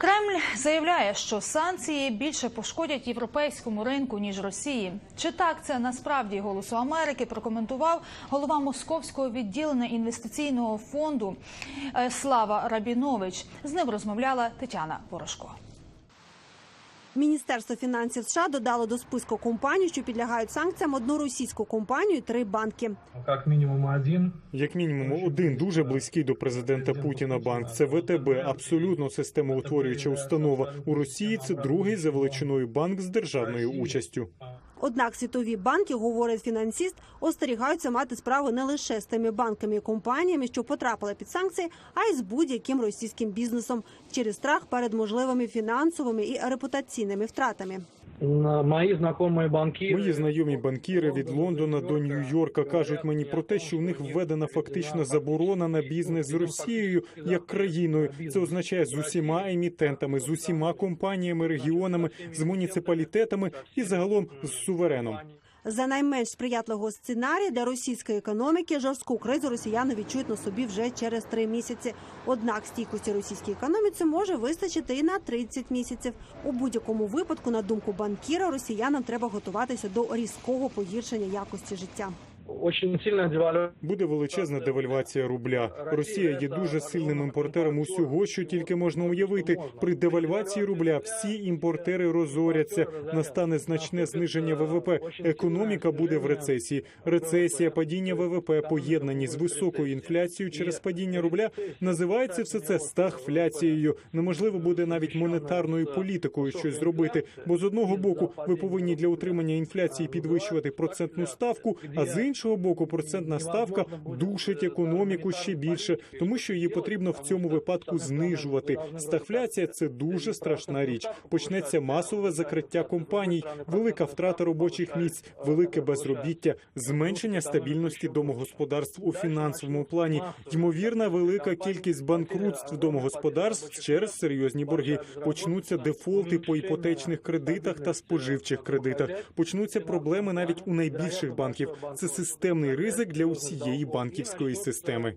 Кремль заявляє, що санкції більше пошкодять європейському ринку ніж Росії. Чи так це насправді голосу Америки? Прокоментував голова московського відділення інвестиційного фонду е, Слава Рабінович. З ним розмовляла Тетяна Порошко. Міністерство фінансів США додало до списку компаній, що підлягають санкціям одну російську компанію, і три банки. Як мінімум, один. Як мінімум, один дуже близький до президента Путіна банк це ВТБ, абсолютно системоутворююча установа. У Росії це другий за величиною банк з державною участю. Однак світові банки, говорить фінансіст, остерігаються мати справу не лише з тими банками і компаніями, що потрапили під санкції, а й з будь-яким російським бізнесом через страх перед можливими фінансовими і репутаційними втратами. М, знайомі банкіри. Мої знайомі банкіри від Лондона до Нью-Йорка кажуть мені про те, що в них введена фактична заборона на бізнес з Росією як країною. Це означає з усіма емітентами, з усіма компаніями, регіонами, з муніципалітетами і загалом з сувереном. За найменш сприятливого сценарія для російської економіки жорстку кризу росіяни відчують на собі вже через три місяці. Однак стійкості російській економіці може вистачити і на 30 місяців. У будь-якому випадку, на думку банкіра, росіянам треба готуватися до різкого погіршення якості життя. Буде величезна девальвація рубля. Росія є дуже сильним імпортером усього, що тільки можна уявити. При девальвації рубля всі імпортери розоряться. Настане значне зниження ВВП. Економіка буде в рецесії. Рецесія, падіння ВВП, поєднані з високою інфляцією через падіння рубля. Називається все це стагфляцією. Неможливо буде навіть монетарною політикою щось зробити. Бо з одного боку ви повинні для утримання інфляції підвищувати процентну ставку, а з іншого боку, процентна ставка душить економіку ще більше, тому що її потрібно в цьому випадку знижувати. Стагфляція це дуже страшна річ. Почнеться масове закриття компаній, велика втрата робочих місць, велике безробіття, зменшення стабільності домогосподарств у фінансовому плані, ймовірна велика кількість банкрутств домогосподарств через серйозні борги. Почнуться дефолти по іпотечних кредитах та споживчих кредитах. Почнуться проблеми навіть у найбільших банків. Це системний ризик для усієї банківської системи.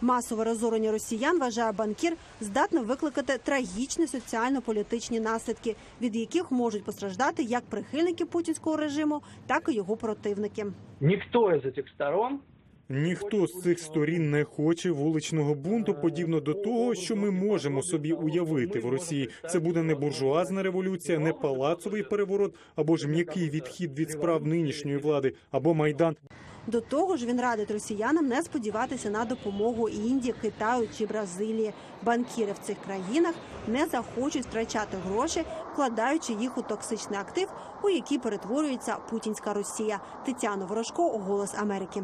Масове розорення росіян вважає банкір здатне викликати трагічні соціально-політичні наслідки, від яких можуть постраждати як прихильники путінського режиму, так і його противники. Ніхто из цих сторон Ніхто з цих сторін не хоче вуличного бунту, подібно до того, що ми можемо собі уявити в Росії. Це буде не буржуазна революція, не палацовий переворот, або ж м'який відхід від справ нинішньої влади, або майдан. До того ж, він радить росіянам не сподіватися на допомогу Індії, Китаю чи Бразилії. Банкіри в цих країнах не захочуть втрачати гроші, вкладаючи їх у токсичний актив, у який перетворюється путінська Росія. Тетяна Ворожко, Голос Америки.